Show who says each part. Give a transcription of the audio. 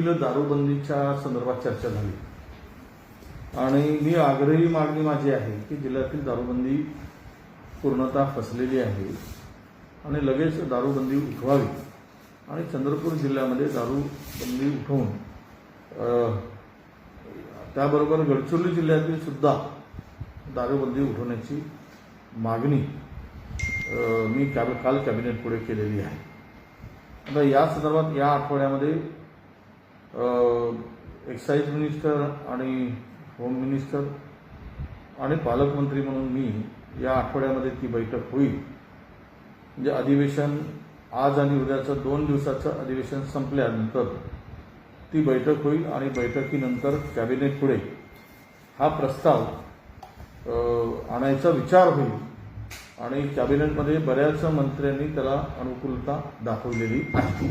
Speaker 1: जिल्ह्यातील दारूबंदीच्या संदर्भात चर्चा झाली. आणि मी आग्रही मागणी माझी आहे की जिल्ह्यातील दारूबंदी पूर्णतः फसलेली आहे आणि लगेच दारूबंदी उठवावी. आणि चंद्रपूर जिल्ह्यामध्ये दारूबंदी उठवून त्याबरोबर गडचिरोली जिल्ह्यातील सुद्धा दारूबंदी उठवण्याची मागणी मी कॅब काल कॅबिनेट पुढे केलेली आहे. आता या संदर्भात या आठवड्यामध्ये एक्साईज मिनिस्टर आणि होम मिनिस्टर आणि पालकमंत्री म्हणून मी या आठवड्यामध्ये ती बैठक होईल. म्हणजे अधिवेशन आज आणि उद्याचं दोन दिवसाचं अधिवेशन संपल्यानंतर ती बैठक होईल आणि बैठकीनंतर कॅबिनेट पुढे. हा प्रस्ताव आणायचा विचार होईल आणि कॅबिनेटमध्ये बऱ्याच मंत्र्यांनी त्याला अनुकूलता दाखवलेली आहे.